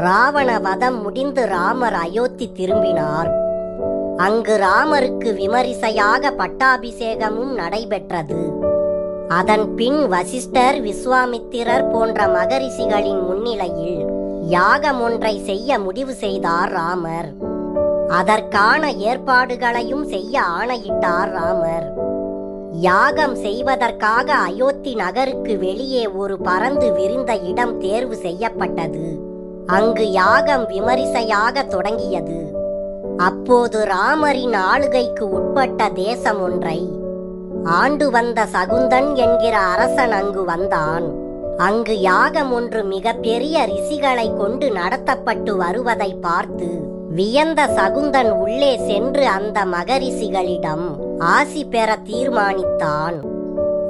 ராவண வதம் முடிந்து ராமர் அயோத்தி திரும்பினார். அங்கு ராமருக்கு விமரிசையாக பட்டாபிஷேகமும் நடைபெற்றது. அதன் பின் வசிஷ்டர் விஸ்வாமித்திரர் போன்ற மகரிஷிகளின் முன்னிலையில் யாகம் ஒன்றை செய்ய முடிவு செய்தார் ராமர். அதற்கான ஏற்பாடுகளையும் செய்ய ஆணையிட்டார் ராமர். யாகம் செய்வதற்காக அயோத்தி நகருக்கு வெளியே ஒரு பறந்து விரிந்த இடம் தேர்வு செய்யப்பட்டது. அங்கு யாகம் விமரிசையாக தொடங்கியது. அப்போது ராமரின் ஆளுகைக்கு உட்பட்ட தேசம் ஒன்றை ஆண்டு வந்த சகுந்தன் என்கிற அரசன் அங்கு வந்தான். அங்கு யாகம் ஒன்று மிகப்பெரிய ரிஷிகளை கொண்டு நடத்தப்பட்டு வருவதை பார்த்து வியந்த சகுந்தன் உள்ளே சென்று அந்த மகரிஷிகளிடம் ஆசி பெற தீர்மானித்தான்.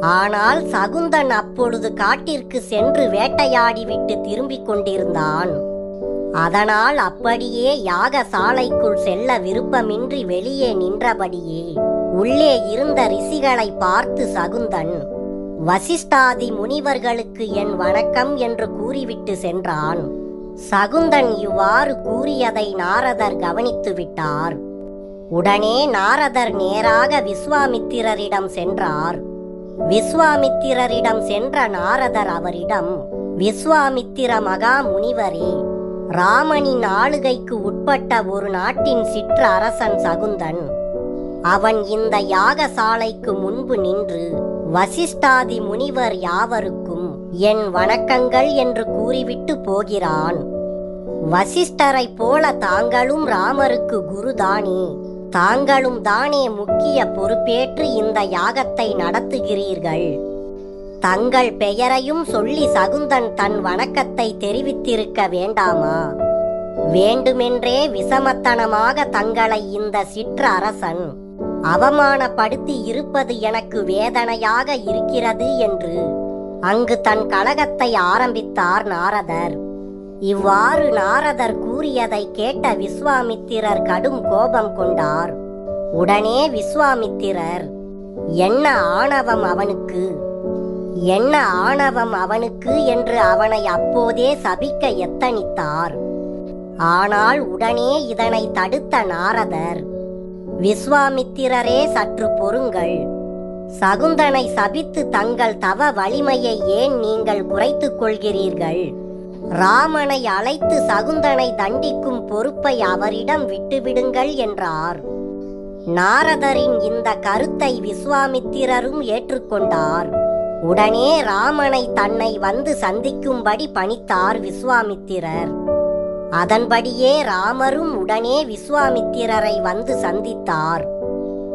ஆனால் சகுந்தன் அப்பொழுது காட்டிற்கு சென்று வேட்டையாடிவிட்டு திரும்பிக் கொண்டிருந்தான். அதனால் அப்படியே யாகசாலைக்குள் செல்ல விருப்பமின்றி வெளியே நின்றபடியே உள்ளே இருந்த ரிஷிகளை பார்த்து சகுந்தன் வசிஷ்டாதி முனிவர்களுக்கு என் வணக்கம் என்று கூறிவிட்டு சென்றான். சகுந்தன் இவ்வாறு கூறியதை நாரதர் கவனித்து விட்டார். உடனே நாரதர் நேராக விஸ்வாமித்திரரிடம் சென்றார். விஸ்வாமித்திரரிடம் சென்ற நாரதர் அவரிடம் விஸ்வாமித்திர மகா முனிவரே ராமனின் ஆளுகைக்கு உட்பட்ட ஒரு நாட்டின் சிற்ற அரசன் சகுந்தன். அவன் இந்த யாகசாலைக்கு முன்பு நின்று வசிஷ்டாதி முனிவர் யாவருக்கும் என் வணக்கங்கள் என்று கூறிவிட்டு போகிறான். வசிஷ்டரைப் போல தாங்களும் ராமருக்கு குருதானே தாங்களும் தானே முக்கிய பொறுப்பேற்று இந்த யாகத்தை நடத்துகிறீர்கள். தங்கள் பெயரையும் சொல்லி சகுந்தன் தன் வணக்கத்தை தெரிவித்திருக்க வேண்டாமா? வேண்டுமென்றே விசமத்தனமாக தங்களை இந்த சிற்ற அரசன் அவமானப்படுத்தி இருப்பது எனக்கு வேதனையாக இருக்கிறது என்று அங்கு தன் கழகத்தை ஆரம்பித்தார் நாரதர். இவ்வாறு நாரதர் கூறியதை கேட்ட விஸ்வாமித்திரர் கடும் கோபம் கொண்டார். உடனே விஸ்வாமித்திரர் என்ன ஆணவம் அவனுக்கு? என்ன ஆணவம் அவனுக்கு என்று அவனை அப்போதே சபிக்க எத்தனித்தார்? ஆனால் உடனே இதனை தடுத்த நாரதர் விஸ்வாமித்திரரே சற்று பொறுங்கள். சகுந்தனை சபித்து தங்கள் தவ வலிமையை ஏன் நீங்கள் குறைத்துக் கொள்கிறீர்கள்? ராமனை அழைத்து சகுந்தனை தண்டிக்கும் பொறுப்பை அவரிடம் விட்டுவிடுங்கள் என்றார். நாரதரின் இந்த கருத்தை விஸ்வாமித்திரரும் ஏற்றுக்கொண்டார். உடனே ராமனை தன்னை வந்து சந்திக்கும்படி பணித்தார் விஸ்வாமித்திரர். அதன்படியே ராமரும் உடனே விஸ்வாமித்திரரை வந்து சந்தித்தார்.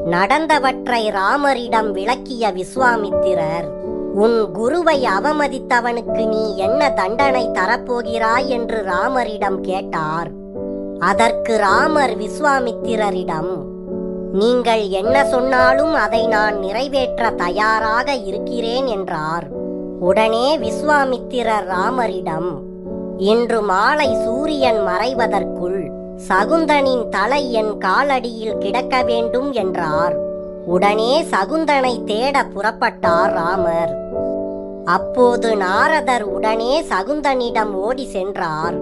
நடந்தவற்றை ராமரிடம் விளக்கிய விஸ்வாமித்திரர் உன் குருவை அவமதித்தவனுக்கு நீ என்ன தண்டனை தரப்போகிறாய்? என்று ராமரிடம் கேட்டார். அதற்கு ராமர் விஸ்வாமித்திரரிடம் நீங்கள் என்ன சொன்னாலும் அதை நான் நிறைவேற்ற தயாராக இருக்கிறேன் என்றார். உடனே விஸ்வாமித்திரர் ராமரிடம் இன்று மாலை சூரியன் மறைவதற்குள் சகுந்தனின் தலை என் காலடியில் கிடக்க வேண்டும் என்றார். உடனே சகுந்தனை தேட புறப்பட்டார் ராமர். அப்போது நாரதர் உடனே சகுந்தனிடம் ஓடி சென்றார்.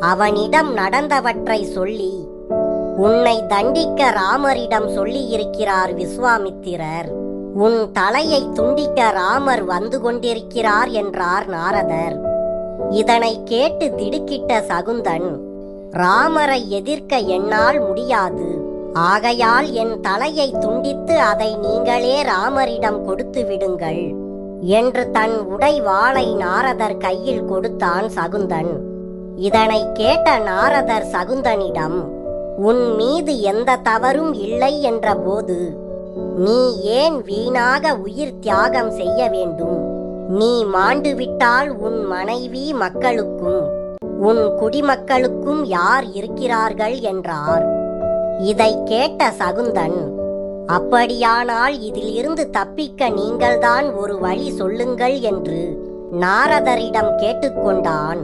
அவனிடம் நடந்தவற்றை சொல்லி உன்னை தண்டிக்க ராமரிடம் சொல்லியிருக்கிறார் விஸ்வாமித்திரர். உன் தலையை துண்டிக்க ராமர் வந்து கொண்டிருக்கிறார் என்றார் நாரதர். இதனை கேட்டு திடுக்கிட்ட சகுந்தன் ராமரை எதிர்க்க என்னால் முடியாது. ஆகையால் என் தலையை துண்டித்து அதை நீங்களே ராமரிடம் கொடுத்து விடுங்கள் என்று தன் உடை வாளை நாரதர் கையில் கொடுத்தான் சகுந்தன். இதனை கேட்ட நாரதர் சகுந்தனிடம் உன் மீது எந்த தவறும் இல்லை என்றபோது நீ ஏன் வீணாக உயிர் தியாகம் செய்ய வேண்டும்? நீ மாண்டுவிட்டால் உன் மனைவி மக்களுக்கும் உன் குடிமக்களுக்கும் யார் இருக்கிறார்கள் என்றார். இதை கேட்ட சகுந்தன் அப்படியானால் இதிலிருந்து தப்பிக்க நீங்கள்தான் ஒரு வழி சொல்லுங்கள் என்று நாரதரிடம் கேட்டுக்கொண்டான்.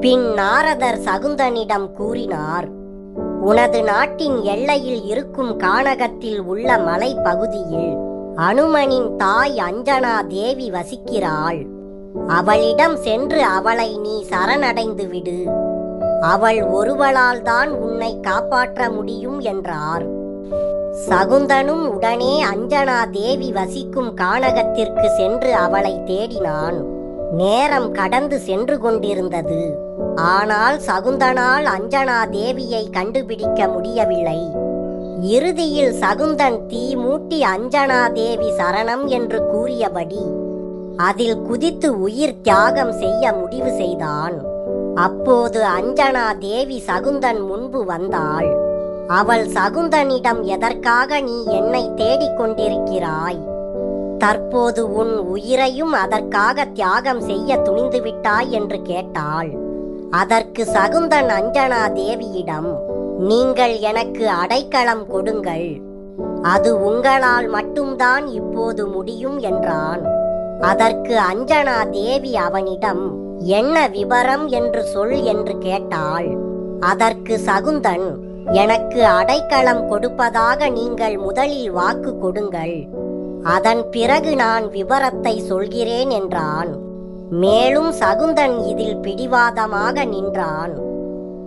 பின் நாரதர் சகுந்தனிடம் கூறினார் உனது நாட்டின் எல்லையில் இருக்கும் கானகத்தில் உள்ள மலைப்பகுதியில் அனுமனின் தாய் அஞ்சனா தேவி வசிக்கிறாள். அவளிடம் சென்று அவளை நீ சரணடைந்து விடு. அவள் ஒருவளால் தான் உன்னை காப்பாற்ற முடியும் என்றார். சகுந்தனும் உடனே அஞ்சனா தேவி வசிக்கும் கானகத்திற்கு சென்று அவளை தேடினான். நேரம் கடந்து சென்று கொண்டிருந்தது. ஆனால் சகுந்தனால் அஞ்சனா தேவியை கண்டுபிடிக்க முடியவில்லை. இறுதியில் சகுந்தன் தீ மூட்டி அஞ்சனா தேவி சரணம் என்று கூறியபடி அதில் குதித்து உயிர் தியாகம் செய்ய முடிவு செய்தான். அப்போது அஞ்சனா தேவி சகுந்தன் முன்பு வந்தாள். அவள் சகுந்தனிடம் எதற்காக நீ என்னை தேடிக் கொண்டிருக்கிறாய்? தற்போது உன் உயிரையும் அதற்காக தியாகம் செய்ய துணிந்து விட்டாய் என்று கேட்டாள். அதற்கு சகுந்தன் அஞ்சனா தேவியிடம் நீங்கள் எனக்கு அடைக்கலம் கொடுங்கள். அது உங்களால் மட்டும்தான் இப்போது முடியும் என்றான். அதற்கு அஞ்சனா தேவி அவனிடம் என்ன விவரம் என்று சொல் என்று கேட்டாள். அதற்கு சகுந்தன் எனக்கு அடைக்கலம் கொடுப்பதாக நீங்கள் முதலில் வாக்கு கொடுங்கள். அதன் பிறகு நான் விவரத்தை சொல்கிறேன் என்றான். மேலும் சகுந்தன் இதில் பிடிவாதமாக நின்றான்.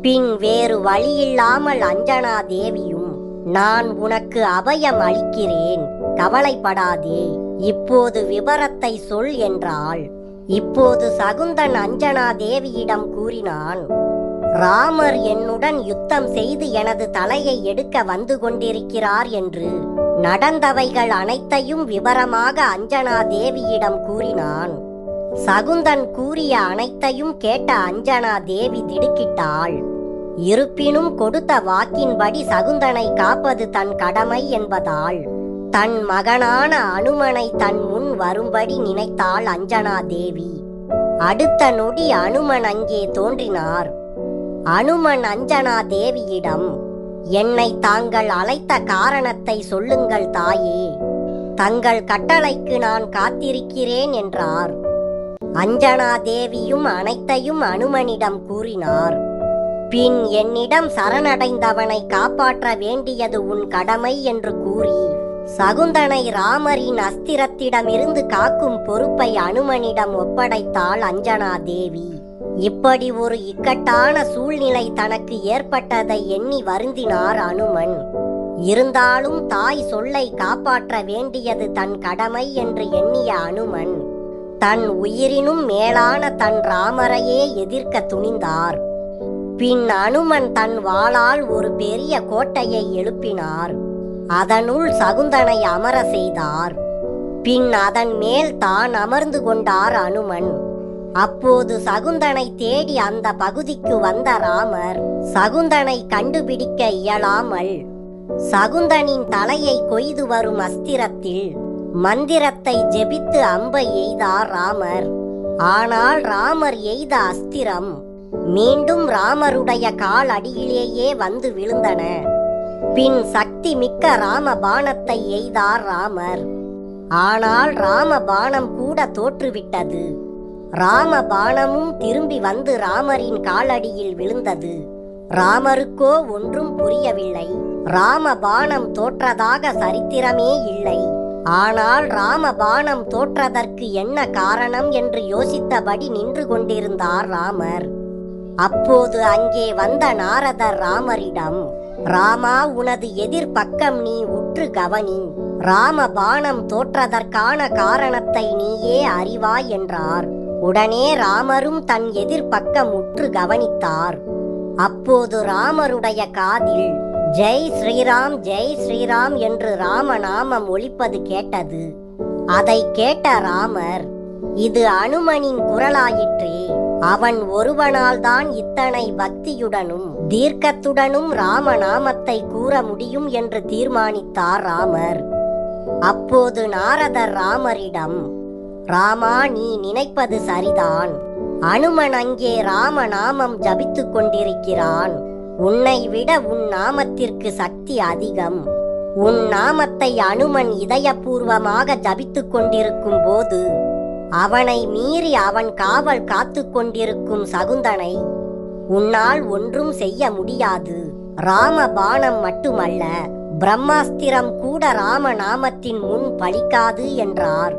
பின் வேறு வழியில்லாமல் அஞ்சனா தேவியும் நான் உனக்கு அபயம் அளிக்கிறேன் கவலைப்படாதே இப்போது விவரத்தை சொல் என்றாள். இப்போது சகுந்தன் அஞ்சனா தேவியிடம் கூறினான் ராமர் என்னுடன் யுத்தம் செய்து எனது தலையை எடுக்க வந்து கொண்டிருக்கிறார் என்று நடந்தவைகள் அனைத்தையும் விவரமாக அஞ்சனா தேவியிடம் கூறினான். சகுந்தன் கூறிய அனைத்தையும் கேட்ட அஞ்சனா தேவி திடுக்கிட்டாள். இருப்பினும் கொடுத்த வாக்கின்படி சகுந்தனை காப்பது தன் கடமை என்பதால் தன் மகனான அனுமனை தன் முன் வரும்படி நினைத்தாள் அஞ்சனா தேவி அடுத்த நொடி அனுமன் அங்கே தோன்றினார். அனுமன் அஞ்சனா தேவியிடம் என்னை தாங்கள் அழைத்த காரணத்தை சொல்லுங்கள் தாயே. தங்கள் கட்டளைக்கு நான் காத்திருக்கிறேன் என்றார். அஞ்சனா தேவியும் அனைத்தையும் அனுமனிடம் கூறினார். பின் என்னிடம் சரணடைந்தவனை காப்பாற்ற வேண்டியது உன் கடமை என்று கூறி சகுந்தனை ராமரின் அஸ்திரத்திடமிருந்து காக்கும் பொறுப்பை அனுமனிடம் ஒப்படைத்தாள் அஞ்சனா தேவி. இப்படி ஒரு இக்கட்டான சூழ்நிலை தனக்கு ஏற்பட்டதை எண்ணி வருந்தினார் அனுமன். இருந்தாலும் தாய் சொல்லை காப்பாற்ற வேண்டியது தன் கடமை என்று எண்ணிய அனுமன். தன் உயிரினும் மேலான தன் ராமரையே எதிர்க்க துணிந்தார். பின் அனுமன் தன் வாளால் ஒரு பெரிய கோட்டையை எழுப்பினார். அதனுள் சகுந்தனை அமர செய்தார். பின் அதன் மேல் தான் அமர்ந்து கொண்டார் அனுமன். அப்போது சகுந்தனை தேடி அந்த பகுதிக்கு வந்த ராமர் சகுந்தனை கண்டுபிடிக்க இயலாமல் சகுந்தனின் தலையை கொய்து வரும் அஸ்திரத்தில் மந்திரத்தை ஜெபித்து அம்பை எய்தார் ராமர். ஆனால் ராமர் எய்த அஸ்திரம் மீண்டும் ராமருடைய கால் அடியிலேயே வந்து விழுந்தன. பின் சக்தி மிக்க ராம பானத்தை எய்தார் ராமர். ஆனால் ராம பானம் கூட தோற்றுவிட்டது. ராம பாணமும் திரும்பி வந்து ராமரின் காலடியில் விழுந்தது. ராமருக்கோ ஒன்றும் புரியவில்லை. ராம பாணம் தோற்றதாக சரித்திரமே இல்லை. ஆனால் ராம பாணம் தோற்றதற்கு என்ன காரணம் என்று யோசித்தபடி நின்று கொண்டிருந்தார் ராமர். அப்போது அங்கே வந்த நாரதர் ராமரிடம் ராமா உனது எதிர்பக்கம் நீ உற்று கவனி. ராம பாணம் தோற்றதற்கான காரணத்தை நீயே அறிவாய் என்றார். உடனே ராமரும் தன் எதிர்பக்கம் உற்று கவனித்தார். அப்போது ராமருடைய காதில் ஜெய் ஸ்ரீராம் ஜெய் ஸ்ரீராம் என்று ராமநாமம் ஒலிப்பது கேட்டது. அதை கேட்ட ராமர் இது அனுமனின் குரலாயிற்றே அவன் ஒருவனால் தான் இத்தனை பக்தியுடனும் தீர்க்கத்துடனும் ராமநாமத்தை கூற முடியும் என்று தீர்மானித்தார் ராமர். அப்போது நாரதர் ராமரிடம் ராமா நீ நினைப்பது சரிதான். அனுமன் அங்கே ராமநாமம் ஜபித்து கொண்டிருக்கிறான். உன்னை விட உன் நாமத்திற்கு சக்தி அதிகம். உன் நாமத்தை அனுமன் இதயபூர்வமாக ஜபித்து கொண்டிருக்கும் போது அவனை மீறி அவன் காவல் காத்து கொண்டிருக்கும் சகுந்தனை உன்னால் ஒன்றும் செய்ய முடியாது. ராம பாணம் மட்டுமல்ல பிரம்மாஸ்திரம் கூட ராம நாமத்தின் முன் பலிக்காது என்றார்.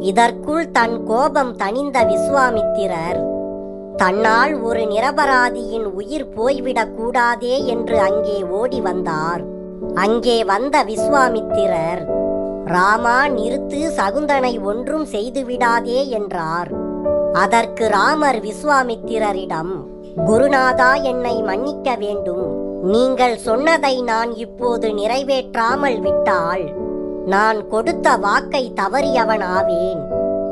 இதற்குள் தன் கோபம் தணிந்த விஸ்வாமித்திரர் தன்னால் ஒரு நிரபராதியின் உயிர் போய்விடக் கூடாதே என்று அங்கே ஓடி வந்தார். அங்கே வந்த விஸ்வாமித்திரர் ராமா நிறுத்து சகுந்தனை ஒன்றும் செய்துவிடாதே என்றார். அதற்கு ராமர் விஸ்வாமித்திரரிடம் குருநாதா என்னை மன்னிக்க வேண்டும். நீங்கள் சொன்னதை நான் இப்போது நிறைவேற்றாமல் விட்டால் நான் கொடுத்த வாக்கை தவறியவன் ஆவேன்.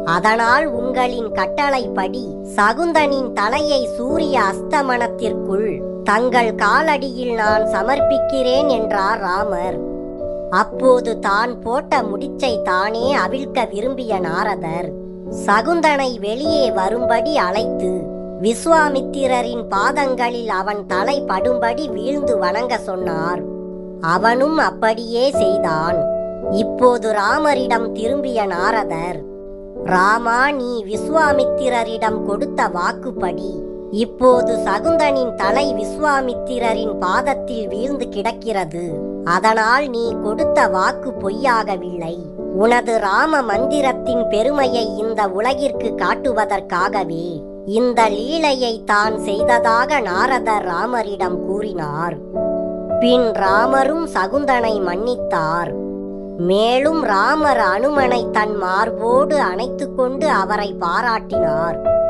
அதனால் உங்களின் கட்டளைப்படி சகுந்தனின் தலையை சூரிய அஸ்தமனத்திற்குள் தங்கள் காலடியில் நான் சமர்ப்பிக்கிறேன் என்றார் ராமர். அப்போது தான் போட்ட முடிச்சை தானே அவிழ்க்க விரும்பிய நாரதர் சகுந்தனை வெளியே வரும்படி அழைத்து விஸ்வாமித்திரரின் பாதங்களில் அவன் தலை படும்படி வீழ்ந்து வணங்க சொன்னார். அவனும் அப்படியே செய்தான். இப்போது ராமரிடம் திரும்பிய நாரதர் ராமா நீ விஸ்வாமித்திரரிடம் கொடுத்த வாக்குப்படி. இப்போது சகுந்தனின் தலை விஸ்வாமித்திரரின் பாதத்தில் வீழ்ந்து கிடக்கிறது. அதனால் நீ கொடுத்த வாக்கு பொய்யாகவில்லை. உனது ராம மந்திரத்தின் பெருமையை இந்த உலகிற்கு காட்டுவதற்காகவே இந்த லீலையை தான் செய்ததாக நாரதர் ராமரிடம் கூறினார். பின் ராமரும் சகுந்தனை மன்னித்தார். மேலும் ராமர் அனுமனை தன் மார்போடு அணைத்துக்கொண்டு அவரை பாராட்டினார்.